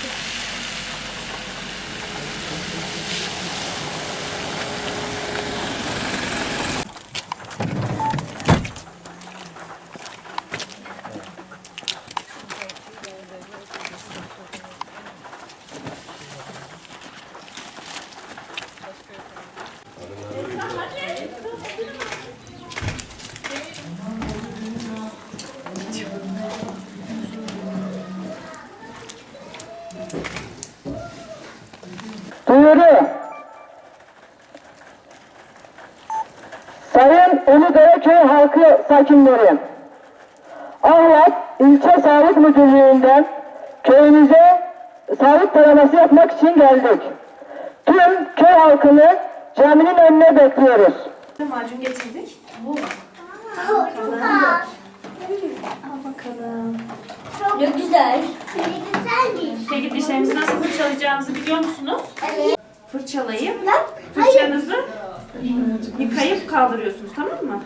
どう? Duyuru. Sayın Uludere Köy halkı sakinleri. Ahlat İlçe Sağlık Müdürlüğü'nden köyümüze sağlık taraması yapmak için geldik. Tüm köy halkını caminin önüne bekliyoruz. Macun getirdik. Bu mu? Çok güzel. Ne güzelmiş. Peki dişlerimizi nasıl fırçalayacağımızı biliyor musunuz? Evet. Fırçalayıp fırçanızı yıkayıp kaldırıyorsunuz tamam mı?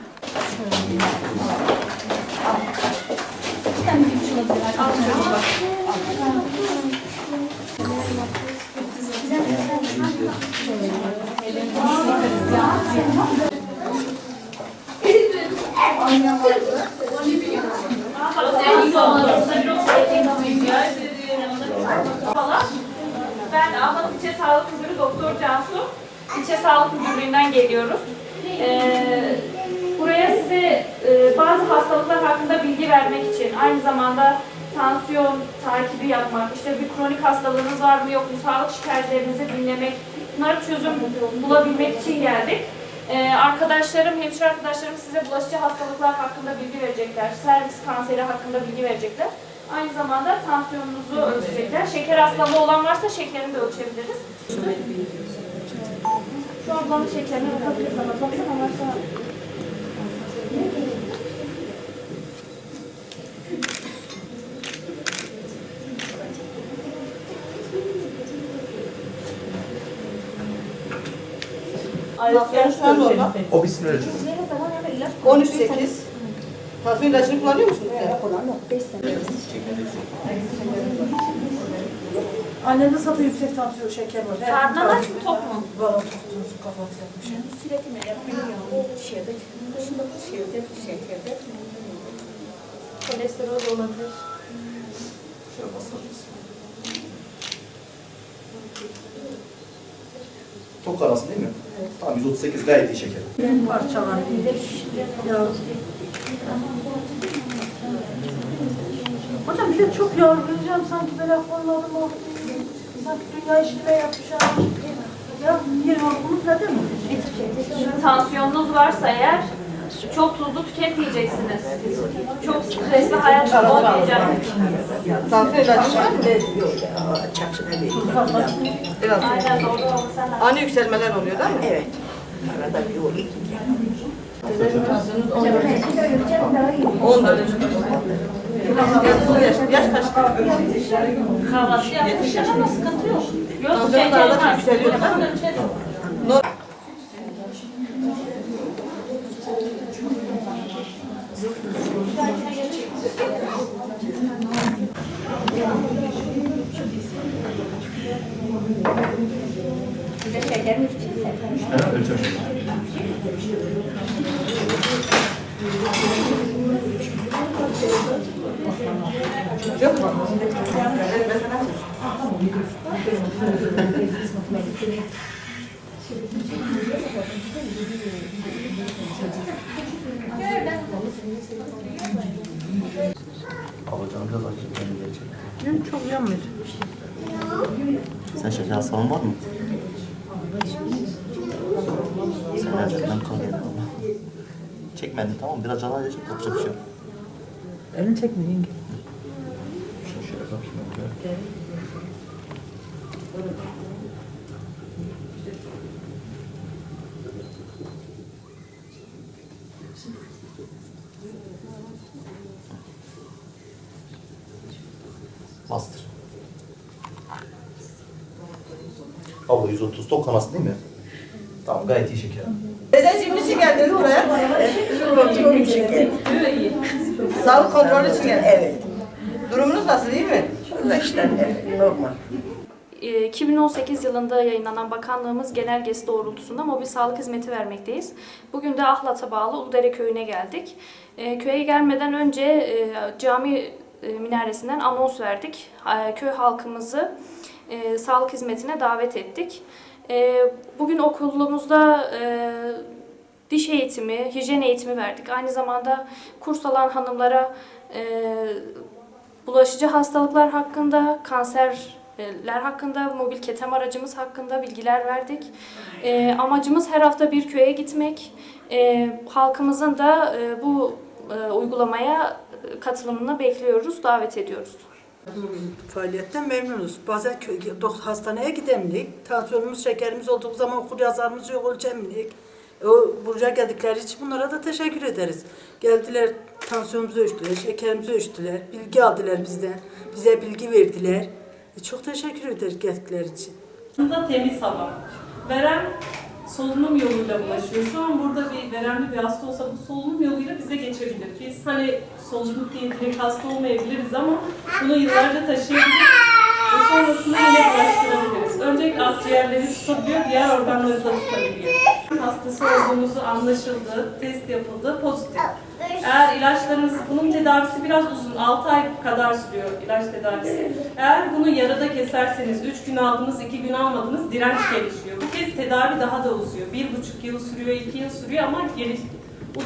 Al çocuğu bak. falan. Ben Ahmet İlçe Sağlık Müdürü Doktor Cansu. İlçe Sağlık Müdürlüğü'nden geliyoruz. Ee, buraya size e, bazı hastalıklar hakkında bilgi vermek için, aynı zamanda tansiyon takibi yapmak, işte bir kronik hastalığınız var mı yok mu, sağlık şikayetlerinizi dinlemek, bunlara çözüm bulabilmek için geldik. Ee, arkadaşlarım, hemşire arkadaşlarım size bulaşıcı hastalıklar hakkında bilgi verecekler, servis kanseri hakkında bilgi verecekler. Aynı zamanda tansiyonunuzu ölçecekler. Şeker hastalığı olan varsa şekerini de ölçebiliriz. Şu ablanın şekerine bakabiliriz ama baksana varsa... O bitsin öyle canım. 13 8. Tansiyon ilacını kullanıyor musunuz? Annemde satı yüksek tansiyon şeker var. Karnına takip mı tok mu? Valla tok tok kahvaltı yapmış. Kolesterol de olabilir. Şöyle basalım. Tok arası değil mi? Tamam 138 gayet iyi şeker. Parçalar Ya. Hocam bir de çok yorulacağım sanki böyle kollarım oldu. Sanki dünya işine yapacağım. Ya niye yorgunluk neden mi? Şimdi tansiyonunuz varsa eğer çok tuzlu tüketmeyeceksiniz. Çok stresli hayatınız olmayacak. Tansiyon ilacı var mı? Biraz. Aynen doğru. Ani yükselmeler oluyor değil mi? Evet. On dört. Yaş, yaş kaçtı? Kahvaltı yapmışlar ama sıkıntı yok. Yok Tansiyon şeker da var. yükseliyor değil mi? No- Evet, ölçelim. Alacağım biraz acı benim gerçekten. Çok yanmıyor. Sen şeker hastalığın var mı? Sen kan yedin ama. Çekmedin tamam mı? Biraz canlı çek yapacak bir şey yok. Elini çekme yenge. Böyle. Bastır. Abla 130 tok kanası değil mi? Tamam gayet iyi şeker. Teyzeciğim niçin geldiniz buraya? Sağlık kontrolü için geldiniz. Evet. Durumunuz nasıl iyi mi? Da normal. Ee, 2018 yılında yayınlanan bakanlığımız genelgesi doğrultusunda mobil sağlık hizmeti vermekteyiz. Bugün de Ahlat'a bağlı Uludere köyüne geldik. Ee, Köye gelmeden önce e, cami e, minaresinden anons verdik. Ee, Köy halkımızı e, sağlık hizmetine davet ettik. Ee, Bugün okulumuzda diş eğitimi, hijyen eğitimi verdik. Aynı zamanda kurs alan hanımlara bulaşıcı hastalıklar hakkında, kanserler hakkında, mobil ketem aracımız hakkında bilgiler verdik. E, amacımız her hafta bir köye gitmek. E, halkımızın da e, bu e, uygulamaya katılımını bekliyoruz, davet ediyoruz. Faaliyetten memnunuz. Bazen kö- dok- hastaneye gidemdik. Tansiyonumuz, şekerimiz olduğu zaman okur yazarımız yok ölçemdik. O, buraya geldikleri için bunlara da teşekkür ederiz. Geldiler, tansiyonumuzu ölçtüler, şekerimizi ölçtüler, bilgi aldılar bizden. Bize bilgi verdiler. E, çok teşekkür ederiz geldikleri için. Aslında temiz hava. Verem solunum yoluyla bulaşıyor. Şu an burada bir veremli bir hasta olsa bu solunum yoluyla bize geçebilir. Biz hani solunum diye direkt hasta olmayabiliriz ama bunu yıllarca taşıyabiliriz ve sonrasında yine bulaştırabiliriz. Öncelikle akciğerleri tutabiliyor, diğer organları da tutabiliyor. Hastası olduğumuzu anlaşıldı, test yapıldı, pozitif. Eğer ilaçlarınız, bunun tedavisi biraz uzun, 6 ay kadar sürüyor ilaç tedavisi. Eğer bunu yarıda keserseniz, 3 gün aldınız, 2 gün almadınız, direnç gelişiyor. Bu kez tedavi daha da uzuyor. 1,5 yıl sürüyor, 2 yıl sürüyor ama geliş,